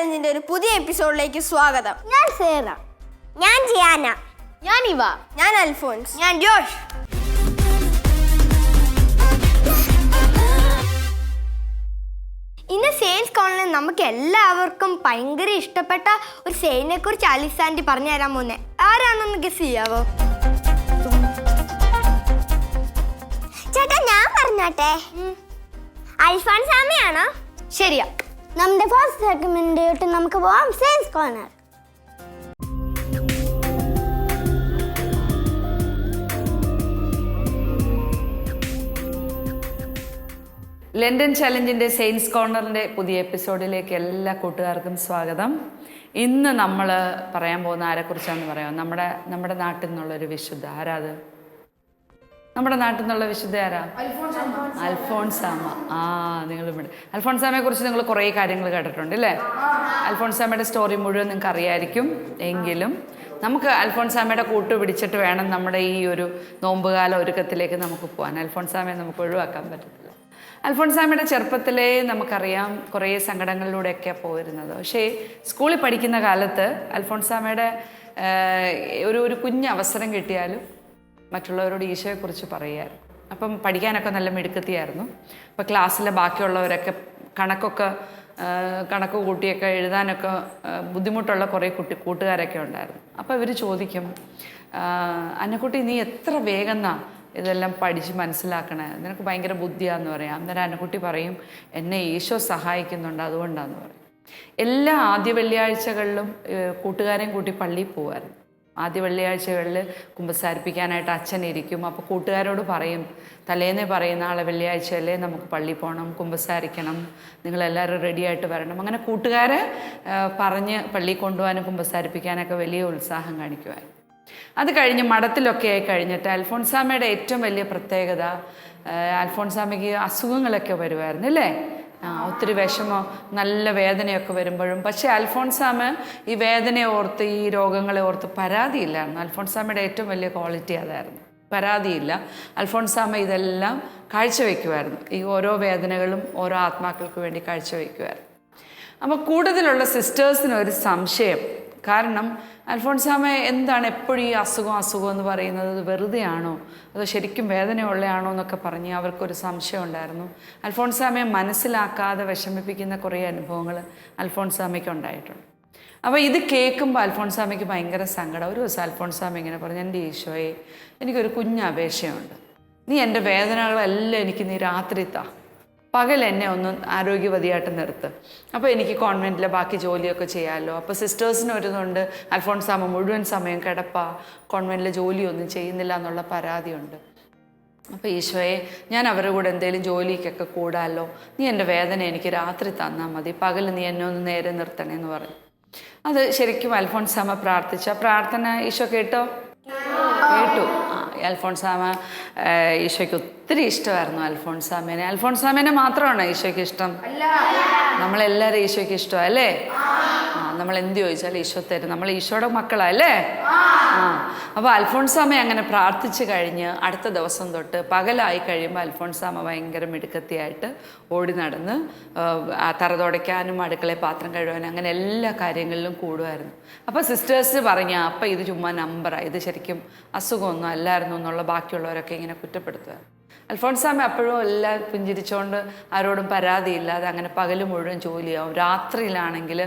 ചലഞ്ചിന്റെ ഒരു പുതിയ എപ്പിസോഡിലേക്ക് സ്വാഗതം. ഞാൻ സേറ. ഞാൻ ജിയാന. ഞാൻ ഇവ. ഞാൻ അൽഫോൻസ് ഞാൻ ജോഷ്. ഇന്ന് സെയിൽസ് കോളനിൽ നമുക്ക് എല്ലാവർക്കും ഭയങ്കര ഇഷ്ടപ്പെട്ട ഒരു സെയിലിനെ കുറിച്ച് അലിസാൻഡി ആന്റി പറഞ്ഞു തരാൻ പോന്നെ. ആരാണെന്ന് ഗസ് ചെയ്യാവോ? ചേട്ടാ ഞാൻ പറഞ്ഞോട്ടെ. അൽഫാൻ സാമിയാണോ ശരിയാ. നമ്മുടെ ഫസ്റ്റ് സെഗ്മെന്റിലോട്ട് നമുക്ക് പോവാം. സെയിൽസ് കോർണർ ലണ്ടൻ ചലഞ്ചിന്റെ സെയിൻസ് കോർണറിന്റെ പുതിയ എപ്പിസോഡിലേക്ക് എല്ലാ കൂട്ടുകാർക്കും സ്വാഗതം. ഇന്ന് നമ്മൾ പറയാൻ പോകുന്ന ആരെക്കുറിച്ചാണെന്ന് പറയാം നമ്മുടെ നമ്മുടെ നാട്ടിൽ നിന്നുള്ളൊരു വിശുദ്ധ. ആരാ അത് നമ്മുടെ നാട്ടിൽ നിന്നുള്ള വിശുദ്ധ ആരാ? അൽഫോൺസാമ ആ നിങ്ങൾ ഇവിടെ അൽഫോൺസാമയെ കുറിച്ച് നിങ്ങൾ കുറേ കാര്യങ്ങൾ കേട്ടിട്ടുണ്ട് അല്ലേ? അൽഫോൺസാമയുടെ സ്റ്റോറി മുഴുവൻ നിങ്ങൾക്ക് അറിയായിരിക്കും എങ്കിലും നമുക്ക് അൽഫോൺസാമയുടെ കൂട്ട് പിടിച്ചിട്ട് വേണം നമ്മുടെ ഈ ഒരു നോമ്പുകാല ഒരുക്കത്തിലേക്ക് നമുക്ക് പോകാൻ. അൽഫോൺസാമയെ നമുക്ക് ഒഴിവാക്കാൻ പറ്റത്തില്ല. അൽഫോൺസാമയുടെ ചെറുപ്പത്തിലേ നമുക്കറിയാം കുറേ സങ്കടങ്ങളിലൂടെയൊക്കെയാണ് പോയിരുന്നത്. പക്ഷേ സ്കൂളിൽ പഠിക്കുന്ന കാലത്ത് അൽഫോൺസാമയുടെ ഒരു ഒരു കുഞ്ഞ് അവസരം കിട്ടിയാലും മറ്റുള്ളവരോട് ഈശോയെക്കുറിച്ച് പറയുമായിരുന്നു അപ്പം പഠിക്കാനൊക്കെ നല്ല മിടുക്കത്തിയായിരുന്നു. അപ്പോൾ ക്ലാസ്സിലെ ബാക്കിയുള്ളവരൊക്കെ കണക്കൊക്കെ കണക്ക് കൂട്ടിയൊക്കെ എഴുതാനൊക്കെ ബുദ്ധിമുട്ടുള്ള കുറേ കുട്ടി കൂട്ടുകാരൊക്കെ ഉണ്ടായിരുന്നു. അപ്പോൾ ഇവർ ചോദിക്കും അന്നക്കുട്ടി നീ എത്ര വേഗം ഇതെല്ലാം പഠിച്ച് മനസ്സിലാക്കണേ? നിനക്ക് ഭയങ്കര ബുദ്ധിയാന്ന് പറയാം. അന്നേരം അന്നക്കുട്ടി പറയും എന്നെ ഈശോ സഹായിക്കുന്നുണ്ട് അതുകൊണ്ടാന്ന് പറയും. എല്ലാ ആദ്യ വെള്ളിയാഴ്ചകളിലും കൂട്ടുകാരെയും കൂട്ടി പള്ളിയിൽ പോകുമായിരുന്നു ആദ്യ വെള്ളിയാഴ്ചകളിൽ കുമ്പസാരിപ്പിക്കാനായിട്ട് അച്ഛൻ ഇരിക്കും. അപ്പോൾ കൂട്ടുകാരോട് പറയും തലേന്നേ പറയുന്ന ആളെ വെള്ളിയാഴ്ചയല്ലേ നമുക്ക് പള്ളി പോകണം കുമ്പസാരിക്കണം നിങ്ങളെല്ലാവരും റെഡിയായിട്ട് വരണം. അങ്ങനെ കൂട്ടുകാരെ പറഞ്ഞ് പള്ളി കൊണ്ടുപോകാനും കുമ്പസാരിപ്പിക്കാനൊക്കെ വലിയ ഉത്സാഹം കാണിക്കുമായിരുന്നു അത് കഴിഞ്ഞ് മഠത്തിലൊക്കെ ആയി കഴിഞ്ഞിട്ട് അൽഫോൺസാമയുടെ ഏറ്റവും വലിയ പ്രത്യേകത അൽഫോൺസാമയ്ക്ക് അസുഖങ്ങളൊക്കെ വരുമായിരുന്നു അല്ലേ? ഒത്തിരി വിഷമം നല്ല വേദനയൊക്കെ വരുമ്പോഴും. പക്ഷേ അൽഫോൺസാമ ഈ വേദനയെ ഓർത്ത് ഈ രോഗങ്ങളെ ഓർത്ത് പരാതിയില്ലായിരുന്നു. അൽഫോൺസാമയുടെ ഏറ്റവും വലിയ ക്വാളിറ്റി അതായിരുന്നു. പരാതിയില്ല. അൽഫോൺസാമ ഇതെല്ലാം കാഴ്ചവെക്കുമായിരുന്നു. ഈ ഓരോ വേദനകളും ഓരോ ആത്മാക്കൾക്ക് വേണ്ടി കാഴ്ചവെക്കുമായിരുന്നു. അപ്പോൾ കൂടുതലുള്ള സിസ്റ്റേഴ്സിന് ഒരു സംശയം. കാരണം അൽഫോൺസാമ എന്താണ് എപ്പോഴും ഈ അസുഖം അസുഖം എന്ന് പറയുന്നത്? വെറുതെയാണോ? അതോ ശരിക്കും വേദനയുള്ളതാണോ എന്നൊക്കെ പറഞ്ഞ് അവർക്കൊരു സംശയം ഉണ്ടായിരുന്നു. അൽഫോൺസാമയെ മനസ്സിലാക്കാതെ വിഷമിപ്പിക്കുന്ന കുറേ അനുഭവങ്ങൾ അൽഫോൺസാമയ്ക്ക് ഉണ്ടായിട്ടുണ്ട്. അപ്പോൾ ഇത് കേൾക്കുമ്പോൾ അൽഫോൺസാമയ്ക്ക് ഭയങ്കര സങ്കടം. ഒരു ദിവസം അൽഫോൺസാമ ഇങ്ങനെ പറഞ്ഞു എന്റെ ഈശോയെ എനിക്കൊരു കുഞ്ഞ് അപേക്ഷയുണ്ട്. നീ എന്റെ വേദനകളെല്ലാം എനിക്ക് നീ രാത്രി താ. പകൽ എന്നെ ഒന്ന് ആരോഗ്യവതിയായിട്ട് നിർത്ത്. അപ്പോൾ എനിക്ക് കോൺവെന്റിലെ ബാക്കി ജോലിയൊക്കെ ചെയ്യാമല്ലോ അപ്പോൾ സിസ്റ്റേഴ്സിന് ഒരു അൽഫോൺസ് അൽഫോൺസാമ മുഴുവൻ സമയം കിടപ്പ. കോൺവെന്റിലെ ജോലിയൊന്നും ചെയ്യുന്നില്ല എന്നുള്ള പരാതിയുണ്ട്. അപ്പോൾ ഈശോയെ ഞാൻ അവരുടെ കൂടെ എന്തെങ്കിലും ജോലിക്കൊക്കെ കൂടാമല്ലോ നീ എന്റെ വേദന എനിക്ക് രാത്രി തന്നാൽ മതി. പകൽ നീ എന്നെ ഒന്ന് നേരെ നിർത്തണേ എന്ന് പറഞ്ഞു അത് ശരിക്കും അൽഫോൺസാമ പ്രാർത്ഥിച്ച. പ്രാർത്ഥന ഈശോ കേട്ടോ? കേട്ടു. അൽഫോൺസാമ ഈശോയ്ക്ക് ഒത്തിരി ഇഷ്ടമായിരുന്നു അൽഫോൺസാമേനെ. അൽഫോൺസാമേനെ മാത്രമാണ് ഈശോയ്ക്ക് ഇഷ്ടം? നമ്മളെല്ലാവരും ഈശോയ്ക്ക് ഇഷ്ടമാണ് അല്ലേ? നമ്മൾ എന്ത് ചോദിച്ചാൽ ഈശോ തരും. നമ്മൾ ഈശോയുടെ മക്കളാ അല്ലേ ആ. അപ്പോൾ അൽഫോൺസാമ അങ്ങനെ പ്രാർത്ഥിച്ചു കഴിഞ്ഞ് അടുത്ത ദിവസം തൊട്ട് പകലായി കഴിയുമ്പോൾ അൽഫോൺസാമ ഭയങ്കര മിടുക്കത്തിയായിട്ട് ഓടി നടന്ന് തറ തുടയ്ക്കാനും അടുക്കളയിൽ പാത്രം കഴുകാനും അങ്ങനെ എല്ലാ കാര്യങ്ങളിലും കൂടുമായിരുന്നു. അപ്പോൾ സിസ്റ്റേഴ്സ് പറഞ്ഞ അപ്പം ഇത് ചുമ്മാ നമ്പറാണ് ഇത് ശരിക്കും അസുഖമൊന്നും അല്ലായിരുന്നു എന്നുള്ള ബാക്കിയുള്ളവരൊക്കെ ഇങ്ങനെ കുറ്റപ്പെടുത്തുമായിരുന്നു. അൽഫോൺസാമ അപ്പോഴും എല്ലാം പുഞ്ചിരിച്ചുകൊണ്ട് ആരോടും പരാതിയില്ലാതെ അങ്ങനെ പകൽ മുഴുവൻ ജോലിയാവും. രാത്രിയിലാണെങ്കിൽ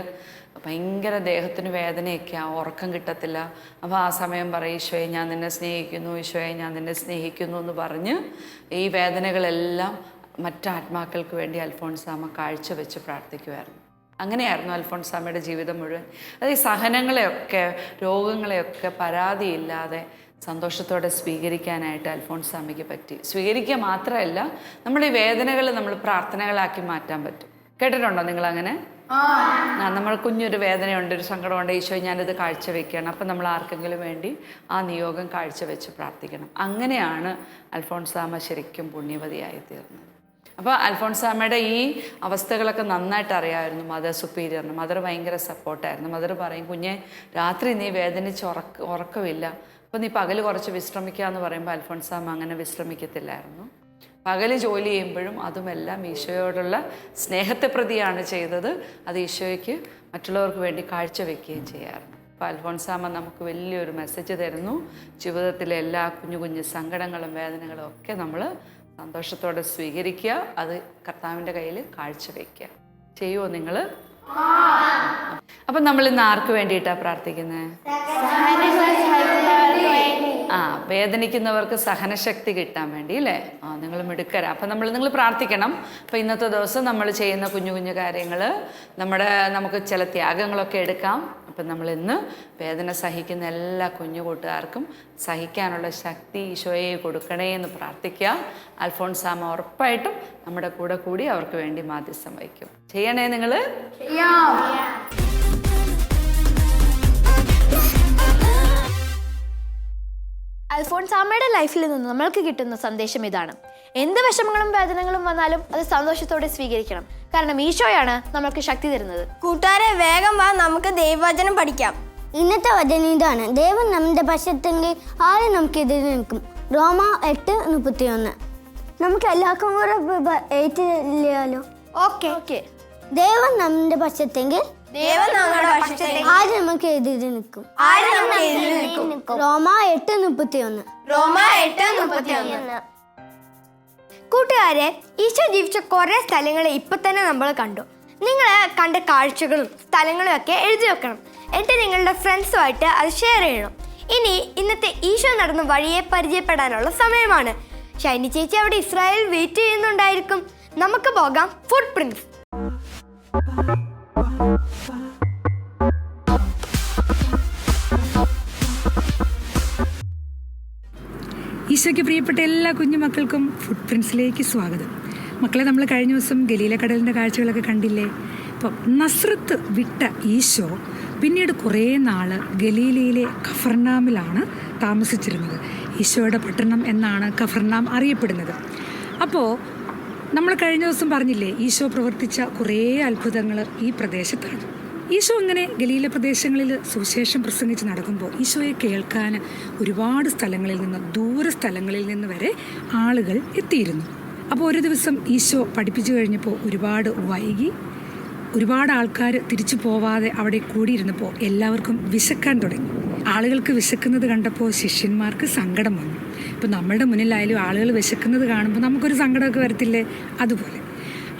ഭയങ്കര ദേഹത്തിന് വേദനയൊക്കെയാണ് ഉറക്കം കിട്ടത്തില്ല. അപ്പോൾ ആ സമയം പറയും ഈശോയെ ഞാൻ നിന്നെ സ്നേഹിക്കുന്നു ഈശോയെ ഞാൻ നിന്നെ സ്നേഹിക്കുന്നു എന്ന് പറഞ്ഞ് ഈ വേദനകളെല്ലാം മറ്റാത്മാക്കൾക്ക് വേണ്ടി അൽഫോൺസാമ കാഴ്ചവെച്ച് പ്രാർത്ഥിക്കുമായിരുന്നു അങ്ങനെയായിരുന്നു അൽഫോൺസാമയുടെ ജീവിതം മുഴുവൻ. അത് ഈ സഹനങ്ങളെയൊക്കെ രോഗങ്ങളെയൊക്കെ പരാതിയില്ലാതെ സന്തോഷത്തോടെ സ്വീകരിക്കാനായിട്ട് അൽഫോൺസാമയ്ക്ക് പറ്റി. സ്വീകരിക്കുക മാത്രമല്ല നമ്മുടെ ഈ വേദനകൾ നമ്മൾ പ്രാർത്ഥനകളാക്കി മാറ്റാൻ പറ്റും. കേട്ടിട്ടുണ്ടോ നിങ്ങൾ അങ്ങനെ ആ. നമ്മൾ കുഞ്ഞൊരു വേദനയുണ്ട് ഒരു സങ്കടമുണ്ട്. ഈശോ ഞാനിത് കാഴ്ചവെക്കുകയാണ്. അപ്പം നമ്മൾ ആർക്കെങ്കിലും വേണ്ടി ആ നിയോഗം കാഴ്ചവെച്ച് പ്രാർത്ഥിക്കണം. അങ്ങനെയാണ് അൽഫോൺസാമ ശരിക്കും പുണ്യവതിയായി തീർന്നത്. അപ്പോൾ അൽഫോൺസാമയുടെ ഈ അവസ്ഥകളൊക്കെ നന്നായിട്ട് അറിയാമായിരുന്നു മദർ സുപ്പീരിയറിന് മദർ ഭയങ്കര സപ്പോർട്ടായിരുന്നു മദർ പറയും കുഞ്ഞെ രാത്രി നീ വേദനിച്ച് ഉറക്ക ഉറക്കമില്ല. അപ്പോൾ നീ പകൽ കുറച്ച് വിശ്രമിക്കുക എന്ന് പറയുമ്പോൾ അൽഫോൺസാമ അങ്ങനെ വിശ്രമിക്കത്തില്ലായിരുന്നു. പകൽ ജോലി ചെയ്യുമ്പോഴും അതുമെല്ലാം ഈശോയോടുള്ള സ്നേഹത്തെ പ്രതിയാണ് ചെയ്തത്. അത് ഈശോയ്ക്ക് മറ്റുള്ളവർക്ക് വേണ്ടി കാഴ്ചവെക്കുകയും ചെയ്യാറുണ്ട്. അപ്പോൾ അൽഫോൺസാമ്മ നമുക്ക് വലിയൊരു മെസ്സേജ് തരുന്നു. ജീവിതത്തിലെ എല്ലാ കുഞ്ഞു കുഞ്ഞു സങ്കടങ്ങളും വേദനകളും ഒക്കെ നമ്മൾ സന്തോഷത്തോടെ സ്വീകരിക്കുക. അത് കർത്താവിന്റെ കയ്യിൽ കാഴ്ചവെക്കുക ചെയ്യുമോ നിങ്ങൾ അപ്പം നമ്മൾ ഇന്ന് ആർക്ക് വേണ്ടിയിട്ടാണ് പ്രാർത്ഥിക്കുന്നത് ആ വേദനിക്കുന്നവർക്ക് സഹനശക്തി കിട്ടാൻ വേണ്ടി അല്ലേ? ആ നിങ്ങൾ മിടുക്കര. അപ്പം നമ്മൾ നിങ്ങൾ പ്രാർത്ഥിക്കണം. അപ്പം ഇന്നത്തെ ദിവസം നമ്മൾ ചെയ്യുന്ന കുഞ്ഞു കുഞ്ഞു കാര്യങ്ങൾ നമ്മുടെ നമുക്ക് ചില ത്യാഗങ്ങളൊക്കെ എടുക്കാം. അപ്പം നമ്മൾ ഇന്ന് വേദന സഹിക്കുന്ന എല്ലാ കുഞ്ഞു കൂട്ടുകാർക്കും സഹിക്കാനുള്ള ശക്തി ഈശോയെ കൊടുക്കണേ എന്ന് പ്രാർത്ഥിക്കുക. അൽഫോൺസാമ ഉറപ്പായിട്ടും നമ്മുടെ കൂടെ കൂടി അവർക്ക് വേണ്ടി മാധ്യസ്ഥം വഹിക്കും ചെയ്യണേ നിങ്ങൾ? അൽഫോൺസാമ്മയുടെ ലൈഫിൽ നിന്ന് നമ്മൾക്ക് കിട്ടുന്ന സന്ദേശം ഇതാണ്. എന്ത് വിഷമങ്ങളും വേദനകളും വന്നാലും അത് സന്തോഷത്തോടെ സ്വീകരിക്കണം. കാരണം ഈശോയാണ് നമ്മൾക്ക് ശക്തി തരുന്നത്. കൂട്ടുകാരെ വേഗം വാ നമുക്ക് ദൈവവചനം പഠിക്കാം. ഇന്നത്തെ വചനം ഇതാണ്. ദൈവം നമ്മുടെ പക്ഷത്തെങ്കിൽ ആരും നമുക്കെതിരെ നിൽക്കും? റോമ എട്ട് മുപ്പത്തി ഒന്ന് നമുക്ക് എല്ലാവർക്കും കൂടെ ഏറ്റില്ലല്ലോ? ഓക്കെ. ഓക്കെ. ദൈവം നമ്മുടെ പക്ഷത്തെങ്കിൽ ദൈവം നമ്മുടെ പക്ഷത്തെ ആരും നമുക്ക് എതിരെ നിൽക്കും? ആര് നമുക്ക് എതിരെ നിൽക്കും റോമ എട്ട് മുപ്പത്തിയൊന്ന് റോമ എട്ട് മുപ്പത്തി ഒന്ന് കൂട്ടുകാരെ ഈശോ ജീവിച്ച കുറേ സ്ഥലങ്ങൾ ഇപ്പൊ തന്നെ നമ്മൾ കണ്ടു. നിങ്ങൾ കണ്ട കാഴ്ചകളും സ്ഥലങ്ങളും ഒക്കെ എഴുതി വെക്കണം. എന്നിട്ട് നിങ്ങളുടെ ഫ്രണ്ട്സുമായിട്ട് അത് ഷെയർ ചെയ്യണം. ഇനി ഇന്നത്തെ ഈശോ നടന്ന വഴിയെ പരിചയപ്പെടാനുള്ള സമയമാണ്. ഷൈനി ചേച്ചി അവിടെ ഇസ്രായേൽ വെയിറ്റ് ചെയ്യുന്നുണ്ടായിരിക്കും. നമുക്ക് പോകാം ഫുഡ് പ്രിൻസ് ഈശോയ്ക്ക് പ്രിയപ്പെട്ട എല്ലാ കുഞ്ഞുമക്കൾക്കും ഫുഡ് പ്രിൻസിലേക്ക് സ്വാഗതം. മക്കളെ നമ്മൾ കഴിഞ്ഞ ദിവസം ഗലീല കടലിന്റെ കാഴ്ചകളൊക്കെ കണ്ടില്ലേ? അപ്പം നസ്രത്ത് വിട്ട ഈശോ പിന്നീട് കുറേ നാൾ ഗലീലയിലെ ഖഫർനാമിലാണ് താമസിച്ചിരുന്നത്. ഈശോയുടെ പട്ടണം എന്നാണ് ഖഫർനാം അറിയപ്പെടുന്നത്. അപ്പോൾ നമ്മൾ കഴിഞ്ഞ ദിവസം പറഞ്ഞില്ലേ ഈശോ പ്രവർത്തിച്ച കുറേ അത്ഭുതങ്ങൾ ഈ പ്രദേശത്താണ്. ഈശോ ഇങ്ങനെ ഗലീല പ്രദേശങ്ങളിൽ സുവിശേഷം പ്രസംഗിച്ച് നടക്കുമ്പോൾ ഈശോയെ കേൾക്കാൻ ഒരുപാട് സ്ഥലങ്ങളിൽ നിന്ന് ദൂര സ്ഥലങ്ങളിൽ നിന്ന് വരെ ആളുകൾ എത്തിയിരുന്നു. അപ്പോൾ ഒരു ദിവസം ഈശോ പഠിപ്പിച്ചു കഴിഞ്ഞപ്പോൾ ഒരുപാട് വൈകി ഒരുപാട് ആൾക്കാർ തിരിച്ചു പോവാതെ അവിടെ കൂടിയിരുന്നപ്പോൾ എല്ലാവർക്കും വിശക്കാൻ തുടങ്ങി. ആളുകൾക്ക് വിശക്കുന്നത് കണ്ടപ്പോൾ ശിഷ്യന്മാർക്ക് സങ്കടം വന്നു. ഇപ്പം നമ്മളുടെ മുന്നിലായാലും ആളുകൾ വിശക്കുന്നത് കാണുമ്പോൾ നമുക്കൊരു സങ്കടമൊക്കെ വരത്തില്ലേ? അതുപോലെ.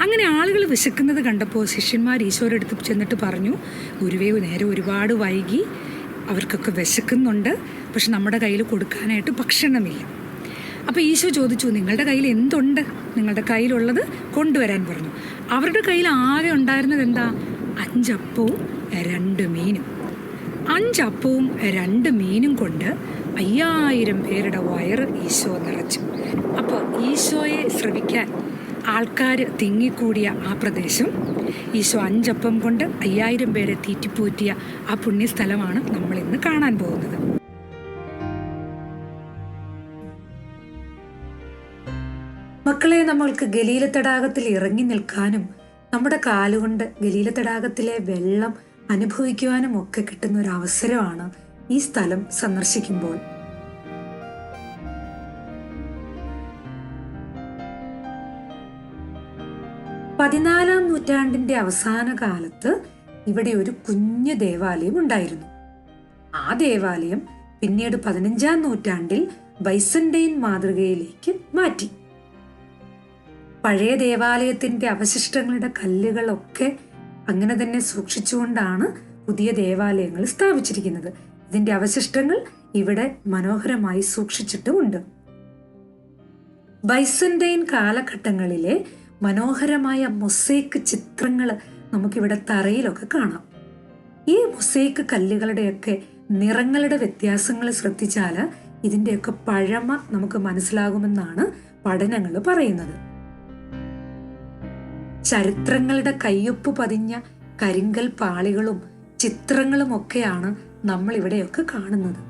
അങ്ങനെ ആളുകൾ വിശക്കുന്നത് കണ്ടപ്പോൾ ശിഷ്യന്മാർ ഈശോരെടുത്ത് ചെന്നിട്ട് പറഞ്ഞു ഗുരുവേ നേരെ ഒരുപാട് വൈകി അവർക്കൊക്കെ വിശക്കുന്നുണ്ട്. പക്ഷെ നമ്മുടെ കയ്യിൽ കൊടുക്കാനായിട്ട് ഭക്ഷണമില്ല. അപ്പോൾ ഈശോ ചോദിച്ചു നിങ്ങളുടെ കയ്യിൽ എന്തുണ്ട്? നിങ്ങളുടെ കയ്യിലുള്ളത് കൊണ്ടുവരാൻ പറഞ്ഞു. അവരുടെ കയ്യിൽ ആകെ ഉണ്ടായിരുന്നത് എന്താ? അഞ്ചപ്പവും രണ്ട് മീനും. അഞ്ചപ്പവും രണ്ട് മീനും കൊണ്ട് അയ്യായിരം പേരുടെ വയറ് ഈശോ നിറച്ചു. അപ്പോൾ ഈശോയെ ശ്രവിക്കാൻ ആൾക്കാർ തിങ്ങിക്കൂടിയ ആ പ്രദേശം ഈശോ അഞ്ചപ്പം കൊണ്ട് അയ്യായിരം പേരെ തീറ്റിപ്പോറ്റിയ ആ പുണ്യസ്ഥലമാണ് നമ്മൾ ഇന്ന് കാണാൻ പോകുന്നത്. മക്കളെ നമ്മൾക്ക് ഗലീല തടാകത്തിൽ ഇറങ്ങി നിൽക്കാനും നമ്മുടെ കാലുകൊണ്ട് ഗലീല തടാകത്തിലെ വെള്ളം അനുഭവിക്കുവാനും ഒക്കെ കിട്ടുന്ന ഒരു അവസരമാണ് ഈ സ്ഥലം സന്ദർശിക്കുമ്പോൾ. പതിനാലാം നൂറ്റാണ്ടിന്റെ അവസാന കാലത്ത് ഇവിടെ ഒരു കുഞ്ഞു ദേവാലയം ഉണ്ടായിരുന്നു. ആ ദേവാലയം പിന്നീട് പതിനഞ്ചാം നൂറ്റാണ്ടിൽ ബൈസന്റൈൻ മാതൃകയിലേക്ക് മാറ്റി. പഴയ ദേവാലയത്തിന്റെ അവശിഷ്ടങ്ങളുടെ കല്ലുകളൊക്കെ അങ്ങനെ തന്നെ സൂക്ഷിച്ചുകൊണ്ടാണ് പുതിയ ദേവാലയങ്ങൾ സ്ഥാപിച്ചിരിക്കുന്നത്. ഇതിന്റെ അവശിഷ്ടങ്ങൾ ഇവിടെ മനോഹരമായി സൂക്ഷിച്ചിട്ടുമുണ്ട്. ബൈസന്റൈൻ കാലഘട്ടങ്ങളിലെ മനോഹരമായ മൊസൈക്ക് ചിത്രങ്ങൾ നമുക്കിവിടെ തറയിലൊക്കെ കാണാം. ഈ മൊസൈക്ക് കല്ലുകളുടെയൊക്കെ നിറങ്ങളുടെ വ്യത്യാസങ്ങൾ ശ്രദ്ധിച്ചാൽ ഇതിന്റെയൊക്കെ പഴമ നമുക്ക് മനസ്സിലാകുമെന്നാണ് പഠനങ്ങൾ പറയുന്നത്. ചരിത്രങ്ങളുടെ കയ്യൊപ്പ് പതിഞ്ഞ കരിങ്കൽ പാളികളും ചിത്രങ്ങളും ഒക്കെയാണ് നമ്മൾ ഇവിടെയൊക്കെ കാണുന്നത്.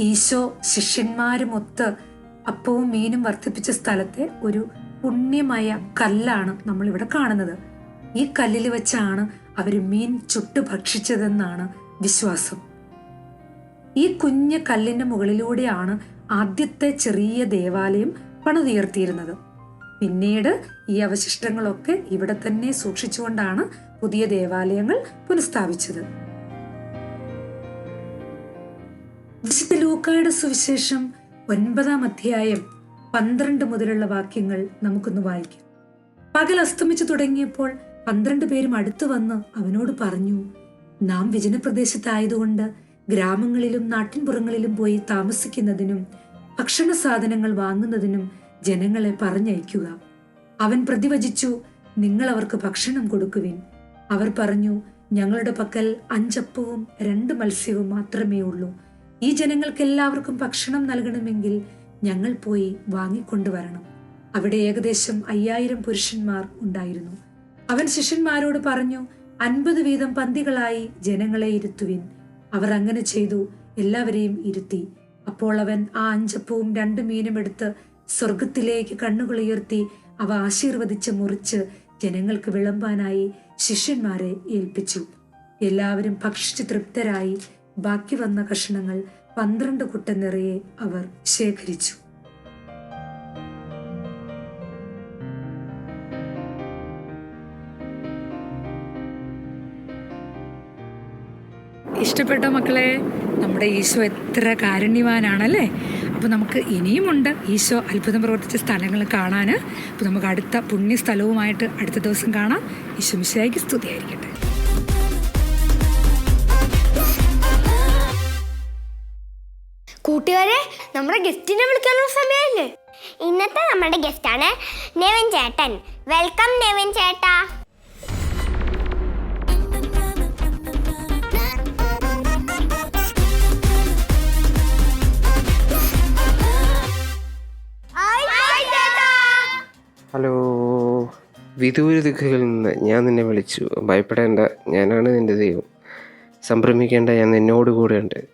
ഈശോ ശിഷ്യന്മാരുമൊത്ത് അപ്പവും മീനും വർദ്ധിപ്പിച്ച സ്ഥലത്തെ ഒരു പുണ്യമായ കല്ലാണ് നമ്മൾ ഇവിടെ കാണുന്നത്. ഈ കല്ലിൽ വെച്ചാണ് അവർ മീൻ ചുട്ടു ഭക്ഷിച്ചതെന്നാണ് വിശ്വാസം. ഈ കുഞ്ഞ് കല്ലിന്റെ മുകളിലൂടെയാണ് ആദ്യത്തെ ചെറിയ ദേവാലയം പണിതുയർത്തിയിരുന്നത് പിന്നീട് ഈ അവശിഷ്ടങ്ങളൊക്കെ ഇവിടെ തന്നെ സൂക്ഷിച്ചുകൊണ്ടാണ് പുതിയ ദേവാലയങ്ങൾ പുനഃസ്ഥാപിച്ചത്. വിശുദ്ധ ലൂക്കായുടെ സുവിശേഷം ഒൻപതാം അധ്യായം പന്ത്രണ്ട് മുതലുള്ള വാക്യങ്ങൾ നമുക്കൊന്ന് വായിക്കാം. പകൽ അസ്തമിച്ചു തുടങ്ങിയപ്പോൾ പന്ത്രണ്ട് പേരും അടുത്തു വന്ന് അവനോട് പറഞ്ഞു നാം വിജനപ്രദേശത്തായതുകൊണ്ട് ഗ്രാമങ്ങളിലും നാട്ടിൻപുറങ്ങളിലും പോയി താമസിക്കുന്നതിനും ഭക്ഷണ സാധനങ്ങൾ വാങ്ങുന്നതിനും ജനങ്ങളെ പറഞ്ഞയക്കുക. അവൻ പ്രതിവചിച്ചു നിങ്ങൾ അവർക്ക് ഭക്ഷണം കൊടുക്കുവിൻ. അവർ പറഞ്ഞു ഞങ്ങളുടെ പക്കൽ അഞ്ചപ്പവും രണ്ട് മത്സ്യവും മാത്രമേ ഉള്ളൂ. ഈ ജനങ്ങൾക്ക് എല്ലാവർക്കും ഭക്ഷണം നൽകണമെങ്കിൽ ഞങ്ങൾ പോയി വാങ്ങിക്കൊണ്ടുവരണം. അവിടെ ഏകദേശം അയ്യായിരം പുരുഷന്മാർ ഉണ്ടായിരുന്നു. അവൻ ശിഷ്യന്മാരോട് പറഞ്ഞു അൻപത് വീതം പന്തികളായി ജനങ്ങളെ ഇരുത്തുവിൻ. അവർ അങ്ങനെ ചെയ്തു എല്ലാവരെയും ഇരുത്തി. അപ്പോൾ അവൻ ആ അഞ്ചപ്പവും രണ്ട് മീനും എടുത്ത് സ്വർഗത്തിലേക്ക് കണ്ണുകൾ ഉയർത്തി അവ ആശീർവദിച്ച് മുറിച്ച് ജനങ്ങൾക്ക് വിളമ്പാനായി ശിഷ്യന്മാരെ ഏൽപ്പിച്ചു. എല്ലാവരും ഭക്ഷിച്ച് തൃപ്തരായി. ബാക്കി വന്ന കഷണങ്ങൾ പന്ത്രണ്ട് കുട്ട നിറയെ അവർ ശേഖരിച്ചു. ഇഷ്ടപ്പെട്ട മക്കളെ നമ്മുടെ ഈശോ എത്ര കാരുണ്യവാനാണല്ലേ? അപ്പോൾ നമുക്ക് ഇനിയുമുണ്ട് ഈശോ അത്ഭുതം പ്രവർത്തിച്ച സ്ഥലങ്ങൾ കാണാൻ അപ്പോൾ നമുക്ക് അടുത്ത പുണ്യസ്ഥലവുമായിട്ട് അടുത്ത ദിവസം കാണാം. ഈശോ മിശിയായിക്ക് സ്തുതിയായിരിക്കട്ടെ. കൂട്ടുകാരെ നമ്മുടെ ഗസ്റ്റിനെ വിളിക്കാനുള്ള സമയമല്ലേ? ഇന്നത്തെ നമ്മുടെ ഗസ്റ്റാണ് നെവിൻ ചേട്ടൻ. വെൽക്കം നെവിൻ ചേട്ടാ. വിദൂര ദിക്കുകളിൽ നിന്ന് ഞാൻ നിന്നെ വിളിച്ചു. ഭയപ്പെടേണ്ട ഞാനാണ് നിന്റെ ദൈവം. സംഭ്രമിക്കേണ്ട ഞാൻ നിന്നോട് കൂടെയുണ്ട്.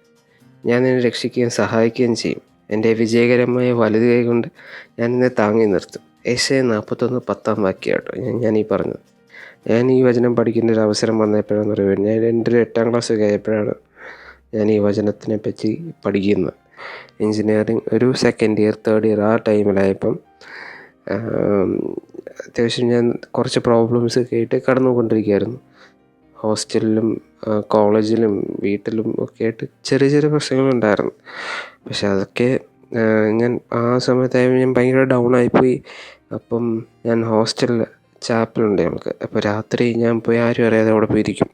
ഞാൻ നിന്നെ രക്ഷിക്കുകയും സഹായിക്കുകയും ചെയ്യും. എന്റെ വിജയകരമായ വലുത് കൈകൊണ്ട് ഞാൻ നിന്നെ താങ്ങി നിർത്തും. ഏഷ്യ നാൽപ്പത്തൊന്ന് പത്താം വാക്യാട്ടോ ഞാൻ ഞാൻ ഈ പറഞ്ഞത്. ഞാൻ ഈ വചനം പഠിക്കേണ്ട ഒരു അവസരം വന്നപ്പോഴാണെന്ന് പറയുമ്പോൾ ഞാൻ എന്റെ എട്ടാം ക്ലാസ് ആയപ്പോഴാണ് ഞാൻ ഈ വചനത്തിനെ പറ്റി പഠിക്കുന്നത്. എൻജിനീയറിങ് ഒരു സെക്കൻഡ് ഇയർ തേർഡ് ഇയർ ആ ടൈമിലായപ്പം അത്യാവശ്യം ഞാൻ കുറച്ച് പ്രോബ്ലംസ് ഒക്കെ ആയിട്ട് കടന്നുകൊണ്ടിരിക്കുകയായിരുന്നു. ഹോസ്റ്റലിലും കോളേജിലും വീട്ടിലും ഒക്കെ ആയിട്ട് ചെറിയ ചെറിയ പ്രശ്നങ്ങളുണ്ടായിരുന്നു. പക്ഷെ അതൊക്കെ ഞാൻ ആ സമയത്തായപ്പോൾ ഞാൻ ഭയങ്കര ഡൗൺ ആയിപ്പോയി. അപ്പം ഞാൻ ഹോസ്റ്റലിൽ ചാപ്പലുണ്ട് നമുക്ക്. അപ്പോൾ രാത്രി ഞാൻ പോയി ആരും അറിയാതെ അവിടെ പോയിരിക്കും.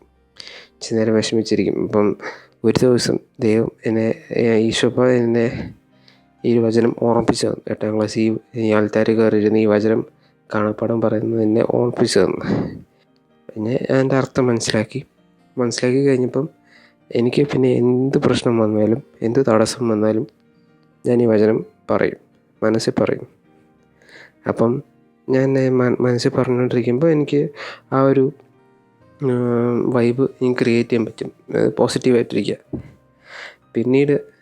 ഇച്ചിരി നേരം വിഷമിച്ചിരിക്കും. അപ്പം ഒരു ദിവസം ദൈവം എന്നെ ഈശോപ്പ എന്നെ ഈ വചനം ഓർമ്മിപ്പിച്ചു എട്ടാം ക്ലാസ് ഈ ആൾക്കാർ കയറിയിരുന്ന് ഈ വചനം കാണപ്പാടം പറയുന്നത് എന്നെ ഓർപ്പിച്ചു തന്നു. പിന്നെ അതിന്റെ അർത്ഥം മനസ്സിലാക്കി. മനസ്സിലാക്കി കഴിഞ്ഞപ്പം എനിക്ക് പിന്നെ എന്ത് പ്രശ്നം വന്നാലും എന്ത് തടസ്സം വന്നാലും ഞാൻ ഈ വചനം പറയും. മനസ്സിൽ പറയും. അപ്പം ഞാൻ മനസ്സിൽ പറഞ്ഞുകൊണ്ടിരിക്കുമ്പോൾ എനിക്ക് ആ ഒരു വൈബ് എനിക്ക് ക്രിയേറ്റ് ചെയ്യാൻ പറ്റും. പോസിറ്റീവായിട്ടിരിക്കുക പിന്നീട്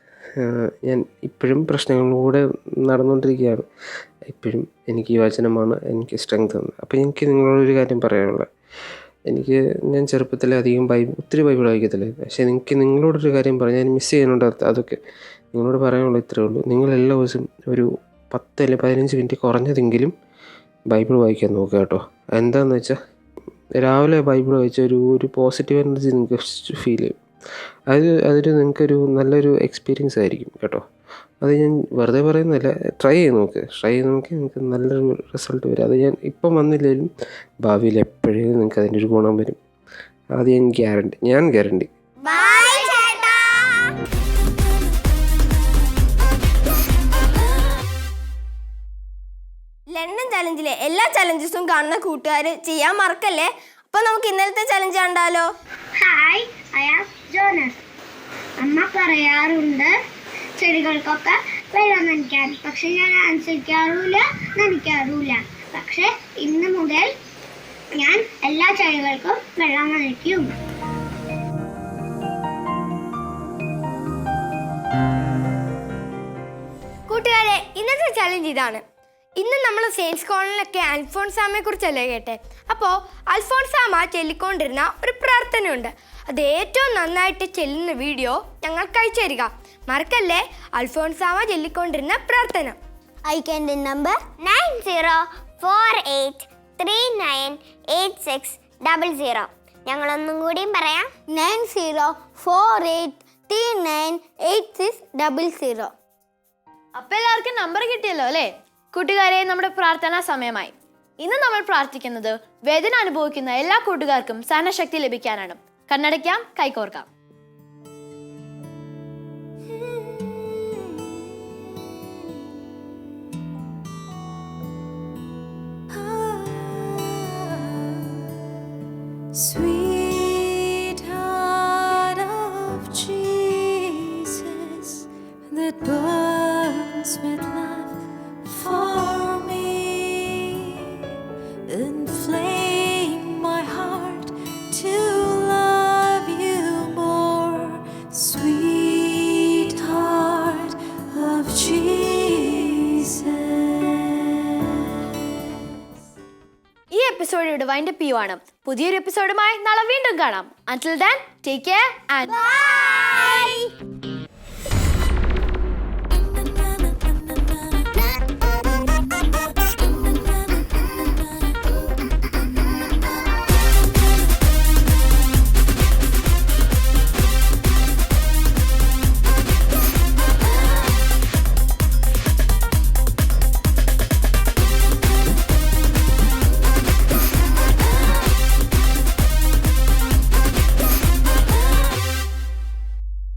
ഞാൻ ഇപ്പോഴും പ്രശ്നങ്ങളിലൂടെ നടന്നുകൊണ്ടിരിക്കുകയാണ്. ഇപ്പോഴും എനിക്ക് ഈ വചനമാണ് എനിക്ക് സ്ട്രെങ്ത് തന്നത്. അപ്പോൾ എനിക്ക് നിങ്ങളോടൊരു കാര്യം പറയാനുള്ളത്. എനിക്ക് ഞാൻ ചെറുപ്പത്തിൽ അധികം ബൈബിൾ ഒത്തിരി ബൈബിൾ വായിക്കത്തില്ല. പക്ഷേ എനിക്ക് നിങ്ങളോടൊരു കാര്യം പറയാം. ഞാൻ മിസ് ചെയ്യുന്നുണ്ട് അതൊക്കെ. നിങ്ങളോട് പറയാനുള്ളത് ഇത്രയേ ഉള്ളൂ. നിങ്ങൾ എല്ലാ ദിവസവും ഒരു പത്ത് അല്ലെങ്കിൽ പതിനഞ്ച് മിനിറ്റ് കുറഞ്ഞതെങ്കിലും ബൈബിൾ വായിക്കാൻ നോക്കുക കേട്ടോ. എന്താണെന്ന് വെച്ചാൽ രാവിലെ ബൈബിൾ വായിച്ച ഒരു ഒരു പോസിറ്റീവ് എനർജി നിങ്ങൾക്ക് ഫീൽ ചെയ്യും. അത് അതൊരു നിങ്ങൾക്കൊരു നല്ലൊരു എക്സ്പീരിയൻസ് ആയിരിക്കും കേട്ടോ. അത് ഞാൻ വെറുതെ പറയുന്നതല്ല ട്രൈ ചെയ്ത് നോക്ക്. ട്രൈ ചെയ്ത് നോക്കി നിങ്ങൾക്ക് നല്ലൊരു റിസൾട്ട് വരും. അത് ഞാൻ ഇപ്പം വന്നില്ലെങ്കിലും ഭാവിയിൽ എപ്പോഴേലും നിങ്ങൾക്ക് അതിന്റെ ഒരു ഗുണം വരും. അത് ഞാൻ ഗ്യാരണ്ടി ഞാൻ ഗ്യാരണ്ടി ബൈ ചേട്ടാ. ലണ്ടൻ ചലഞ്ചിലെ എല്ലാ ചലഞ്ചസും കാണുന്ന കൂട്ടുകാർ ചെയ്യാൻ മറക്കല്ലേ? അപ്പൊ നമുക്ക് ഇന്നലത്തെ ചലഞ്ച് കണ്ടാലോ? Hi I am Jonas. അമ്മ പറയാറുണ്ട് ചെടികൾക്കൊക്കെ വെള്ളം നനയ്ക്കാൻ. പക്ഷെ ഞാൻ അനുസരിക്കാറുമില്ല നനയ്ക്കാറുമില്ല. പക്ഷെ ഇന്ന് മുതൽ ഞാൻ എല്ലാ ചെടികൾക്കും വെള്ളം നനയ്ക്കും. കൂട്ടുകാരെ ഇന്നത്തെ ചലഞ്ച് ഇതാണ്. ഇന്ന് നമ്മൾ സെയിൻസ് കോളനിലൊക്കെ അൽഫോൺസാമയെ കുറിച്ചല്ലേ കേട്ടെ? അപ്പോൾ അൽഫോൺസാമ ചൊല്ലിക്കൊണ്ടിരുന്ന ഒരു പ്രാർത്ഥനയുണ്ട്. അത് ഏറ്റവും നന്നായിട്ട് ചെല്ലുന്ന വീഡിയോ ഞങ്ങൾ അയച്ചു തരിക. മറക്കല്ലേ? അൽഫോൺസാമ ചൊല്ലിക്കൊണ്ടിരുന്ന പ്രാർത്ഥന. ഐ അയക്കേണ്ട number nine zero four eight three nine eight six double zero ഞങ്ങളൊന്നും കൂടിയും പറയാം. Nine zero four eight three nine eight six double zero അപ്പം എല്ലാവർക്കും നമ്പർ കിട്ടിയല്ലോ അല്ലേ? കൂട്ടുകാരെ നമ്മുടെ പ്രാർത്ഥനാ സമയമായി. ഇന്ന് നമ്മൾ പ്രാർത്ഥിക്കുന്നത് വേദന അനുഭവിക്കുന്ന എല്ലാ കൂട്ടുകാർക്കും സഹനശക്തി ലഭിക്കാനാണ്. കണ്ണടയ്ക്കാം കൈകോർക്കാം. ചെയ്യുവാണ്. പുതിയൊരു എപ്പിസോഡുമായി നാളെ വീണ്ടും കാണാം. Until then take care and